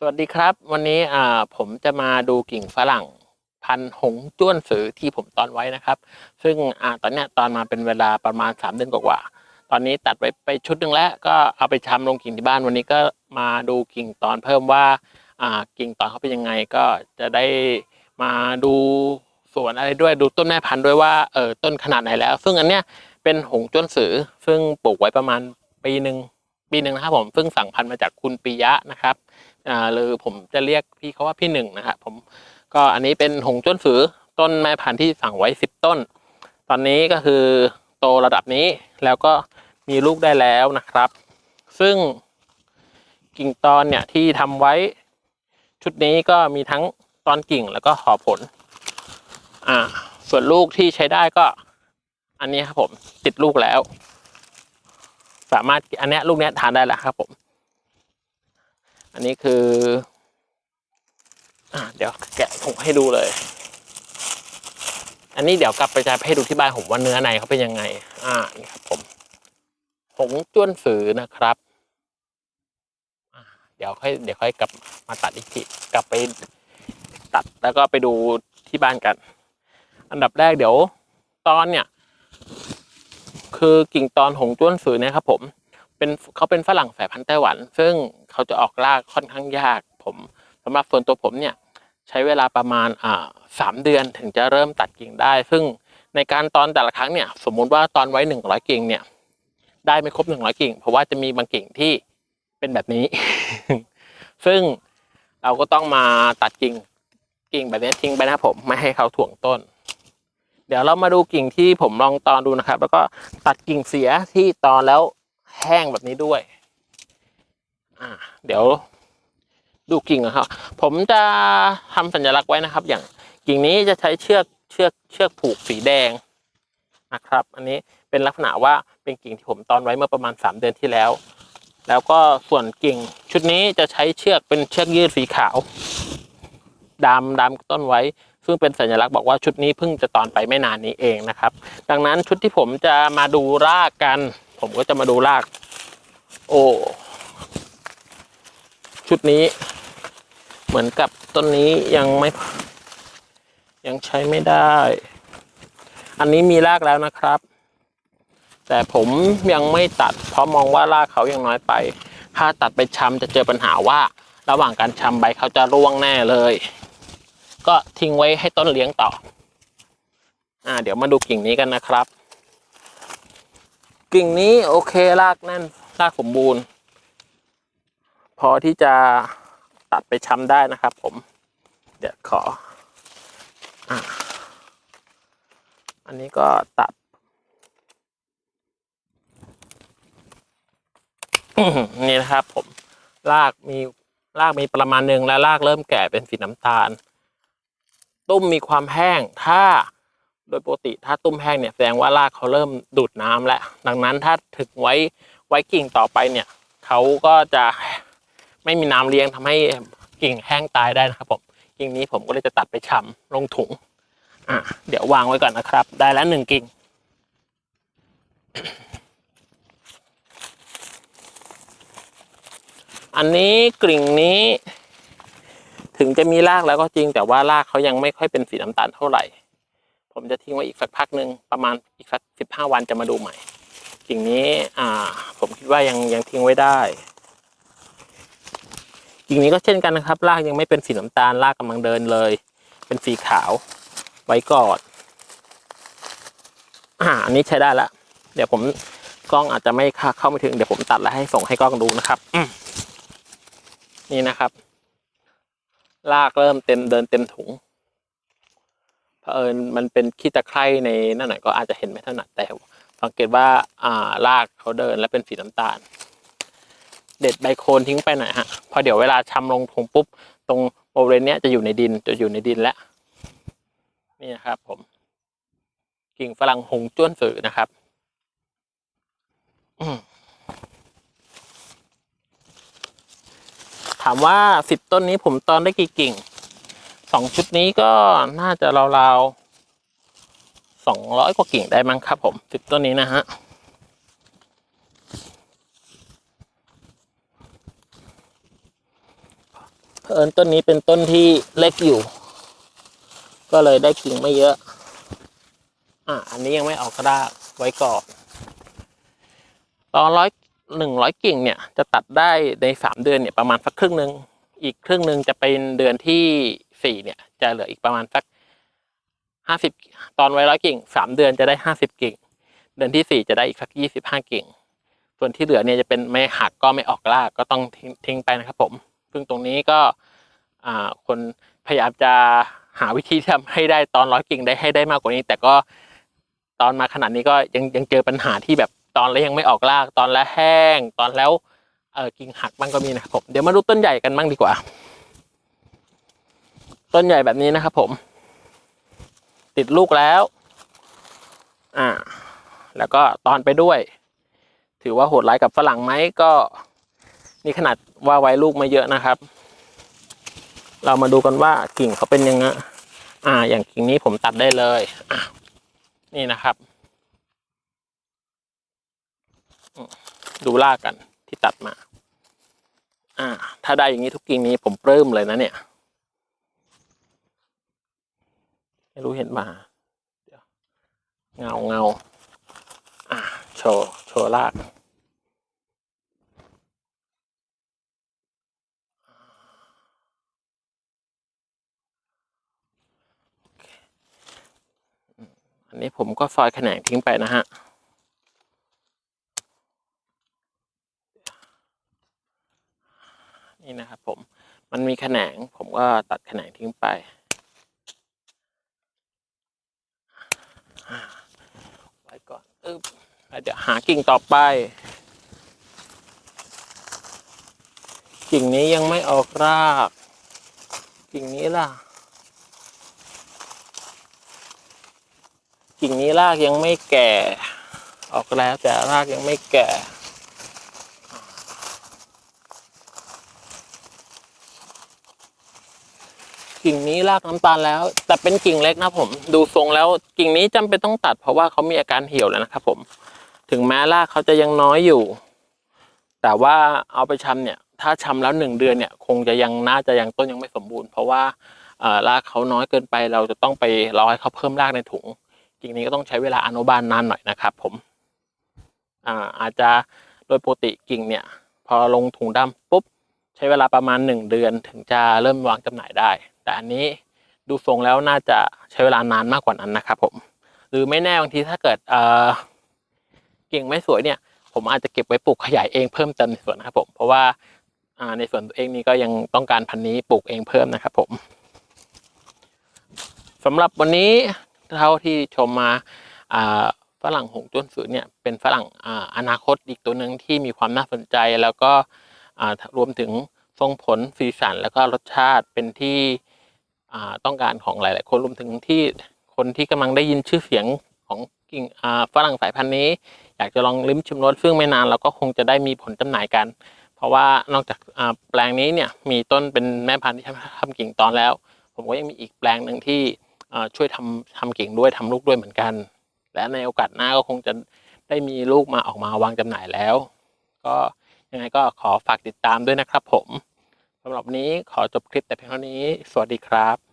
สวัสดีครับ วันนี้อ่าผมจะมาดูกิ่งฝรั่ง พันหงจ้วนสือที่ผมตอนไว้นะครับ ซึ่งอ่าตอนเนี้ยตอนมาเป็นเวลาประมาณ 3 เดือนกว่าๆตอนนี้ตัดไปไปชุดหนึ่งแล้ว ก็เอาไปชำลงกิ่งที่บ้านวันนี้ก็มาดูกิ่งตอนเพิ่มว่าอ่ากิ่งตอนเขาเป็นยังไงก็จะได้มาดูสวนอะไรด้วยดูต้นแม่พันธุ์ด้วยว่าเออต้นขนาดไหนแล้ว ซึ่งอันเนี้ยเป็นหงจ้วนสือซึ่งปลูกไว้ประมาณปีหนึ่งปีหนึ่งนะครับผมซึ่งสั่งพันธุ์มาจากคุณปิยะนะครับ อ่าหรือผมจะเรียกพี่เขาว่าพี่หนึ่งนะครับผมก็อันนี้เป็นหงจ้นสือต้นแม่พันธุ์ที่สั่งไว้สิบต้น ตอนนี้ก็คือโตระดับนี้แล้วก็มีลูกได้แล้วนะครับ ซึ่งกิ่งตอนเนี่ยที่ทำไว้ชุดนี้ก็มีทั้งตอนกิ่งแล้วก็หอผล อ่า ส่วนลูกที่ใช้ได้ก็ อันนี้ครับผมติดลูกแล้ว สามารถอันนี้ลูกนี้ทานได้แล้วครับผม อันนี้คืออ่าเดี๋ยวแกะถุงให้ดูเลย อันนี้เดี๋ยวกลับไปจะให้ดูที่บ้านผมว่าเนื้อในเขาเป็นยังไง อ่านี่ครับผมผงจ้วนสือนะครับอ่าเดี๋ยวค่อยเดี๋ยวค่อยกลับมาตัดอีกทีกลับไปตัดแล้วก็ไปดูที่บ้านกัน อันดับแรกเดี๋ยวตอนเนี่ย คือกิ่งตอนหงจ้วนสือเนี่ยครับผม เป็นเขาเป็นฝรั่งสายพันธุ์ไต้หวัน ซึ่งเขาจะออกรากค่อนข้างยาก ผมสำหรับส่วนตัวผมเนี่ยใช้เวลาประมาณอ่าสามเดือนถึงจะเริ่มตัดกิ่งได้ ซึ่งในการตอนแต่ละครั้งเนี่ยสมมุติว่าตอนไว้หนึ่งร้อยกิ่งเนี่ยได้ไม่ครบหนึ่งร้อยกิ่ง เพราะว่าจะมีบางกิ่งที่เป็นแบบนี้ ซึ่งเราก็ต้องมาตัดกิ่งกิ่งแบบนี้ทิ้งไปนะผมไม่ให้เขาถ่วงต้น เดี๋ยวเรามาดูกิ่งที่ผมลองตอนดูนะครับ แล้วก็ตัดกิ่งเสียที่ตอนแล้ว แห้งแบบนี้ด้วย อ่า เดี๋ยวดูกิ่งนะครับผมจะทำสัญลักษณ์ไว้นะครับ อย่างกิ่งนี้จะใช้เชือกเชือกเชือกผูกสีแดงนะครับ อันนี้เป็นลักษณะว่าเป็นกิ่งที่ผมตอนไว้เมื่อประมาณสามเดือนที่แล้ว แล้วก็ส่วนกิ่งชุดนี้จะใช้เชือกเป็นเชือกยืดสีขาวดามดามต้นไว้ ซึ่งเป็นสัญลักษณ์บอกว่าชุดนี้เพิ่งจะตอนไปไม่นานนี้เองนะครับ ดังนั้นชุดที่ผมจะมาดูรากกัน ผมก็จะมาดูราก โอ้ ชุดนี้ เหมือนกับต้นนี้ยังไม่ ยังใช้ไม่ได้ อันนี้มีรากแล้วนะครับ แต่ผมยังไม่ตัด เพราะมองว่ารากเขายังน้อยไป ถ้าตัดไปชำจะเจอปัญหาว่า ระหว่างการชำใบเขาจะร่วงแน่เลย ก็ทิ้งไว้ให้ต้นเลี้ยงต่ออ่าเดี๋ยวมาดูกิ่งนี้กันนะครับ กิ่งนี้โอเครากแน่นรากสมบูรณ์ พอที่จะตัดไปช้ำได้นะครับ ผม เดี๋ยวขอออันนี้ก็ตัดนี่นะครับ ผมรากมีรากมีประมาณหนึ่งและรากเริ่มแก่เป็นสีน้ำตาล ตุ้มมีความแห้งถ้า โดยปกติถ้าตุ้มแห้งเนี่ยแสดงว่ารากเขาเริ่มดูดน้ำแล้ว ดังนั้นถ้าถึงไว้ไว้กิ่งต่อไปเนี่ยเขาก็จะไม่มีน้ำเลี้ยงทำให้กิ่งแห้งตายได้นะครับผมกิ่งนี้ผมก็เลยจะตัดไปชำลงถุงอะเดี๋ยววางไว้ก่อนนะครับ ได้แล้วหนึ่งกิ่งอันนี้กิ่งนี้ ถึงจะมีรากแล้วก็จริงแต่ว่ารากเขายังไม่ค่อยเป็นสีน้ำตาลเท่าไหร่ ผมจะทิ้งไว้อีกสักพักหนึ่งประมาณอีกสักสิบห้าวันจะมาดูใหม่กิ่งนี้อ่า ผมคิดว่ายังยังทิ้งไว้ได้กิ่งนี้ก็เช่นกันนะครับรากยังไม่เป็นสีน้ำตาลรากกำลังเดินเลย เป็นสีขาวไว้ก่อนอ่าอันนี้ใช้ได้ละเดี๋ยวผมกล้องอาจจะไม่เข้าขาไม่ถึงเดี๋ยวผมตัดแล้วให้ส่งให้กล้องดูนะครับนี่นะครับรากเริ่มเต็มเดินเต็มถุง เผอิญมันเป็นขี้ตะไคร่ในนั่นหน่อยก็อาจจะเห็นไม่ถนัดแต่สังเกตว่าอ่ารากเขาเดินและเป็นสีน้ำตาล เด็ดใบโคนทิ้งไปหน่อยฮะพอเดี๋ยวเวลาชำลงถุงปุ๊บ ตรงบริเวณเนี้ยจะอยู่ในดินจะอยู่ในดินแล้วนี่นะครับผม กิ่งฝรั่งหงจ้วนสือนะครับถามว่าสิบต้นนี้ผมตอนได้กี่กิ่ง สองชุดนี้ก็น่าจะราวๆสองร้อยกว่ากิ่งได้มั้งครับผมสิบต้นนี้นะฮะเอิญต้นนี้เป็นต้นที่เล็กอยู่ ก็เลยได้กิ่งไม่เยอะ อะ อันนี้ยังไม่ออกกระดากไว้ก่อนตอนร้อยหนึ่งร้อยกิ่งเนี่ยจะตัดได้ในสามเดือนเนี่ยประมาณสักครึ่งหนึ่งอีกครึ่งหนึ่งจะเป็นเดือนที่ สี่เนี่ยจะเหลืออีกประมาณสักห้าสิบตอนไว้ร้อยกิ่งสามเดือนจะได้ห้าสิบกิ่ง เดือนที่สี่จะได้อีกสักยี่สิบห้ากิ่ง ส่วนที่เหลือเนี่ยจะเป็นไม่หักก็ไม่ออกรากก็ต้องทิ้งงไปนะครับผมซึ่งตรงนี้ก็คนพยายามจะหาวิธีทำให้ได้ตอนร้อยกิ่งได้ให้ได้มากกว่านี้ แต่ก็ตอนมาขนาดนี้ก็ยังยังเจอปัญหาที่แบบตอนแล้วยังไม่ออกรากตอนแล้วแห้ง ตอนแล้วเออกิ่งหักบ้างก็มีนะครับผมเดี๋ยวมาดูต้นใหญ่กันบ้างดีกว่า ต้นใหญ่แบบนี้นะครับผม ติดลูกแล้ว อ่า แล้วก็ตอนไปด้วย ถือว่าโหดร้ายกับฝรั่งไหมก็นี่ขนาดว่าไว้ลูกมาเยอะนะครับ เรามาดูกันว่ากิ่งเขาเป็นยังไงอ่า อย่างกิ่งนี้ผมตัดได้เลยอะนี่นะครับ ดูรากกันที่ตัดมา อ่า ถ้าได้อย่างนี้ทุกกิ่งนี้ผมปลื้มเลยนะเนี่ย ไม่รู้เห็นมาเดี๋ยวเงาเงาอ่าโชว์โชว์รากอันนี้ผมก็ซอยแขนงทิ้งไปนะฮะนี่นะครับผมมันมีแขนงผมก็ตัดแขนงทิ้งไปอ่า ไว้ก่อนอึ๊บแล้วเดี๋ยวหากิ่งต่อไป กิ่งนี้ยังไม่ออกราก กิ่งนี้ล่ะ กิ่งนี้รากยังไม่แก่ ออกแล้วแต่รากยังไม่แก่ กิ่งนี้รากน้ำตาลแล้ว แต่เป็นกิ่งเล็กนะผม ดูทรงแล้วกิ่งนี้จำเป็นต้องตัดเพราะว่าเขามีอาการเหี่ยวแล้วนะครับผม ถึงแม้รากเขาจะยังน้อยอยู่ แต่ว่าเอาไปชำเนี่ย ถ้าชำแล้วหนึ่งเดือนเนี่ย คงจะยังน่าจะยังต้นยังไม่สมบูรณ์ เพราะว่ารากเขาน้อยเกินไป เราจะต้องไปรอให้เขาเพิ่มรากในถุง กิ่งนี้ก็ต้องใช้เวลาอนุบาลนานหน่อยนะครับ ผมอาอาจจะโดยปกติกิ่งเนี่ย พอลงถุงดำปุ๊บใช้เวลาประมาณหนึ่งเดือนถึงจะเริ่มวางจำหน่ายได้ แต่อันนี้ดูทรงแล้วน่าจะใช้เวลานานมากกว่านั้นนะครับผม หรือไม่แน่บางทีถ้าเกิดเอ่อกิ่งไม่สวยเนี่ย ผมอาจจะเก็บไว้ปลูกขยายเองเพิ่มเติมในสวนนะครับผมเพราะว่าในสวนตัวเองนี่ก็ยังต้องการพันธุ์นี้ปลูกเองเพิ่มนะครับผมสำหรับวันนี้เท่าที่ชมมาฝรั่งหงจุ้นฝืนเนี่ยเป็นฝรั่งออนาคตอีกตัวหนึ่งที่มีความน่าสนใจแล้วก็รวมถึงทรงผลสีสันแล้วก็รสชาติเป็นที่ ต้องการของหลาย ๆ คนรวมถึงที่คนที่กำลังได้ยินชื่อเสียงของกิ่งฝรั่งสายพันธุ์นี้ อยากจะลองลิ้มชิมรสซึ่งไม่นานเราก็คงจะได้มีผลจำหน่ายกัน เพราะว่านอกจากแปลงนี้เนี่ยมีต้นเป็นแม่พันธุ์ที่ทำกิ่งตอนแล้ว ผมก็ยังมีอีกแปลงหนึ่งที่ช่วยทำทำกิ่งด้วยทำลูกด้วยเหมือนกัน และในโอกาสหน้าก็คงจะได้มีลูกมาออกมาวางจำหน่ายแล้ว ก็ยังไงก็ขอฝากติดตามด้วยนะครับผม สำหรับนี้ขอจบคลิปแต่เพียงเท่านี้ สวัสดีครับ